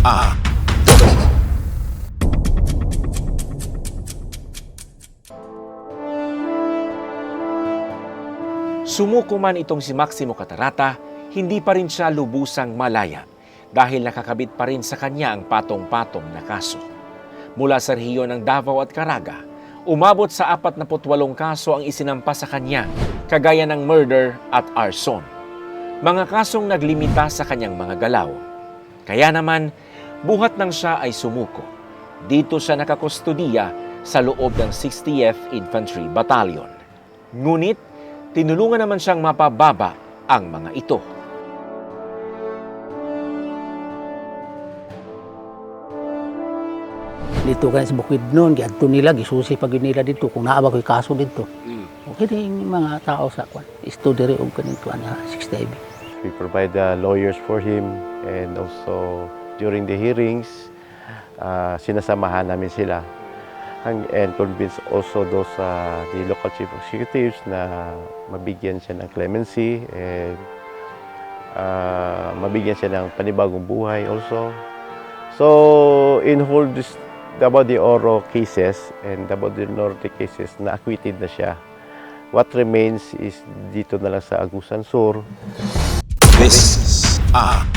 A. Sumuko man itong si Maximo Catarata, hindi pa rin siya lubusang malaya dahil nakakabit pa rin sa kanya ang patong-patong na kaso. Mula sa rehiyon ng Davao at Caraga, umabot sa 48 kaso ang isinampa sa kanya, kagaya ng murder at arson. Mga kasong naglimita sa kanyang mga galaw. Kaya naman, buhat nang siya ay sumuko. Dito siya nakakustudiya sa loob ng 60th Infantry Battalion. Ngunit, tinulungan naman siyang mapababa ang mga ito. Dito kan sa bukid noon, giadto nila, gisusi pag nila dito, kung naaba ko'y kaso dito. Okay din yung mga tao sa kwan. Og kanito niya, 60 IB. We provide uh, lawyers for him and also during the hearings, uh, sinasamahan namin sila and, convince also those uh, the local chief executives na mabigyan siya ng clemency and uh, mabigyan siya ng panibagong buhay also. So in whole this Davao de Oro cases and Davao del Norte cases na acquitted na siya. What remains is dito na lang sa Agusan Sur This is A.